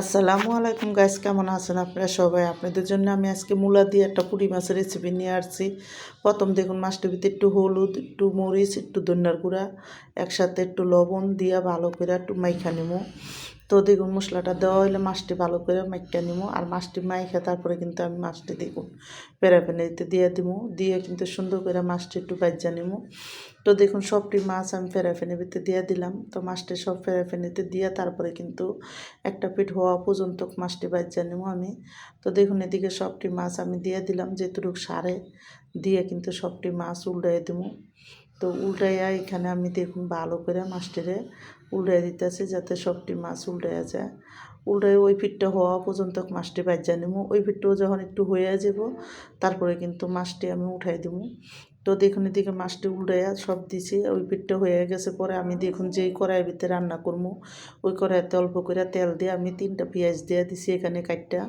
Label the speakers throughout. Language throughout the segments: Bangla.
Speaker 1: আসসালামু আলাইকুম গাইস কেমন আছেন আপনারা সবাই? আপনাদের জন্য আমি আজকে মূলা দিয়ে একটা পুঁটি মাছের রেসিপি নিয়ে আসছি। প্রথম দেখুন, মাছটার ভিতরে একটু হলুদ, একটু মরিচ, একটু ধন্যার গুঁড়া, একসাথে একটু লবণ দিয়া ভালো করে একটু মাইখা তো দেখুন মশলাটা দেওয়া হলে মাছটি ভালো করে মাইকা নিমো, আর মাছটি মাইখা তারপরে কিন্তু আমি মাছটি দেখুন পেরা পেনাইতে দিয়ে দিমো, দিয়ে কিন্তু সুন্দর করে মাছটি একটু বাজ্যা নিমো। তো দেখুন, সবটি মাছ আমি ফেরাফেনি ভিতরে দিয়ে দিলাম। তো মাছটি সব ফেরাফেনিতে দিয়ে তারপরে কিন্তু একটা পিঠ হওয়া পর্যন্ত মাছটি বাজ্যা নেব আমি। তো দেখুন, এদিকে সবটি মাছ আমি দিয়ে দিলাম যেটুকু সারে দিয়ে কিন্তু সবটি মাছ উল্টাই দেবো তো উল্টাইয়া এখানে আমি দেখুন, ভালো করে মাছটিরে উল্টাই দিতেছি যাতে সবটি মাছ উল্টাইয়া যায়। উল্টাই ওই ফিটটা হওয়া পর্যন্ত মাছটি বাজ্যা নেব ওই ফিটটাও যখন একটু হয়ে যাব, তারপরে কিন্তু মাছটি আমি উঠাই দেবো তো দেখুন এদিকে মাছটি উল্টাইয়া সব দিছি, ওই পিঠটা হয়ে গেছে। পরে আমি দেখুন যেই কড়াইয়ের ভিতরে রান্না করব ওই কড়াইতে অল্প করে তেল দিয়ে আমি তিনটা পেঁয়াজ দিয়ে দিছি এখানে কাটটা।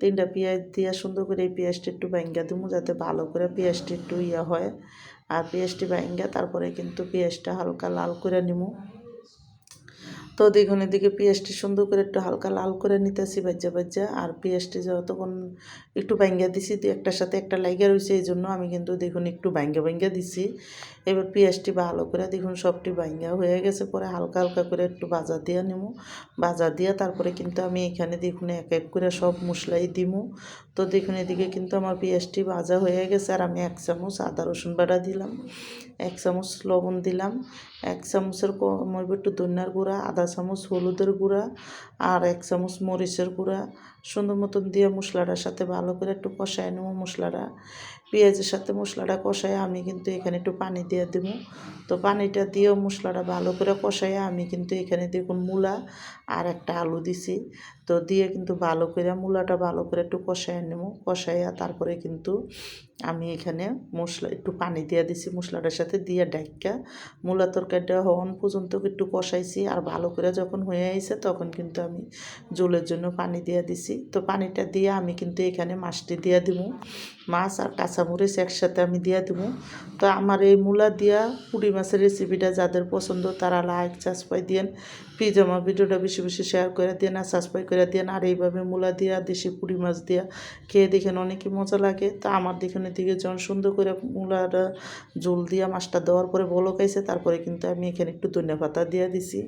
Speaker 1: তিনটা পেঁয়াজ দিয়ে সুন্দর করে এই পেঁয়াজটা একটু ব্যাঙ্গা দেবো যাতে ভালো করে পেঁয়াজটা একটু ইয়া হয়। আর পেঁয়াজটি ব্যাঙ্গা তারপরে কিন্তু পেঁয়াজটা হালকা লাল করে নিবো তো দেখুন এদিকে পেঁয়াজটি সুন্দর করে একটু হালকা লাল করে নিতেছি বাজ্যা বাজ্যা আর পেঁয়াজটি যতক্ষণ একটু ব্যাঙ্গা দিছি তো একটার সাথে একটা লাইগা রয়েছে এই জন্য আমি কিন্তু দেখুন একটু ব্যাঙ্গা ব্যাঙ্গা দিছি। এবার পেঁয়াজটি ভালো করে দেখুন সবটি ব্যাঙ্গা হয়ে গেছে, পরে হালকা হালকা করে একটু বাজা দিয়ে নেব বাজা দিয়ে তারপরে কিন্তু আমি এখানে দেখুন এক এক করে সব মশলাই দিমু। তো দেখুন এদিকে কিন্তু আমার পেঁয়াজটি ভাজা হয়ে গেছে, আর আমি এক চামচ আদা রসুন বাটা দিলাম, এক চামচ লবণ দিলাম, এক চামচের কম, একটু ধনিয়ার গুঁড়া আধা চামচ হলুদের গুঁড়া আর এক চামচ মরিচের গুঁড়া। সুন্দর মতন দিয়ে মশলাটার সাথে ভালো করে একটু কষায় নেব মশলাটা। পেঁয়াজের সাথে মশলাটা কষায় আমি কিন্তু এখানে একটু পানি দিয়ে দেবো। তো পানিটা দিয়েও মশলাটা ভালো করে কষায় আমি কিন্তু এখানে দেখুন মূলা আর একটা আলু দিছি। তো দিয়ে কিন্তু ভালো করে মূলাটা ভালো করে একটু কষায় নেব। কষাইয়া তারপরে কিন্তু আমি এখানে মশলা একটু পানি দিয়ে দিছি মশলাটার সাথে দিয়ে ডাইকা মূলা তরকারিটা হওয়ান পর্যন্ত একটু কষাইছি আর ভালো করে যখন হয়ে আইছে তখন কিন্তু আমি জলের জন্য পানি দিয়ে দিছি। তো পানিটা দিয়ে আমি কিন্তু এখানে মাছটি দিয়ে দিব মাছ আর কাঁচামরিচ একসাথে আমি দিয়ে দিব তো আমার এই মূলা দিয়া পুঁটি মাছের রেসিপিটা যাদের পছন্দ তারা লাইক সাবস্ক্রাইব দিয়েন। প্লিজ আমার ভিডিওটা বেশি বেশি শেয়ার করে দেন আর সাবস্ক্রাইব করে দেন আর এইভাবে মূলা দিয়া, দেশি পুঁটি মাছ দিয়া খেয়ে দেখেন অনেকই মজা লাগে। তো আমার দেখুন দিকে যখন সুন্দর করে মূলাটা জল দিয়া মাছটা দেওয়ার পরে বলো খাইছে তারপরে কিন্তু আমি এখানে একটু ধনিয়া পাতা দিয়ে দিছি।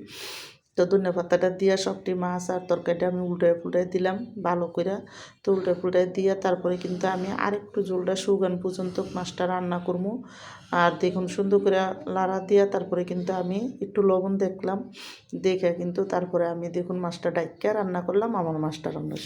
Speaker 1: তো ধনিয়া পাতাটা দিয়া সবটি মাছ আর তরকারিটা আমি উল্টায় ফুলটায় দিলাম ভালো করে তো উল্টায় ফুলটায় দিয়া তারপরে কিন্তু আমি আরেকটু জলটা সুগান পর্যন্ত মাছটা রান্না করব আর দেখুন সুন্দর করে লাড়া দিয়া তারপরে কিন্তু আমি একটু লবণ দেখলাম। দেখে কিন্তু তারপরে আমি দেখুন মাছটা ডাইকা রান্না করলাম, আমার মাছটা রান্না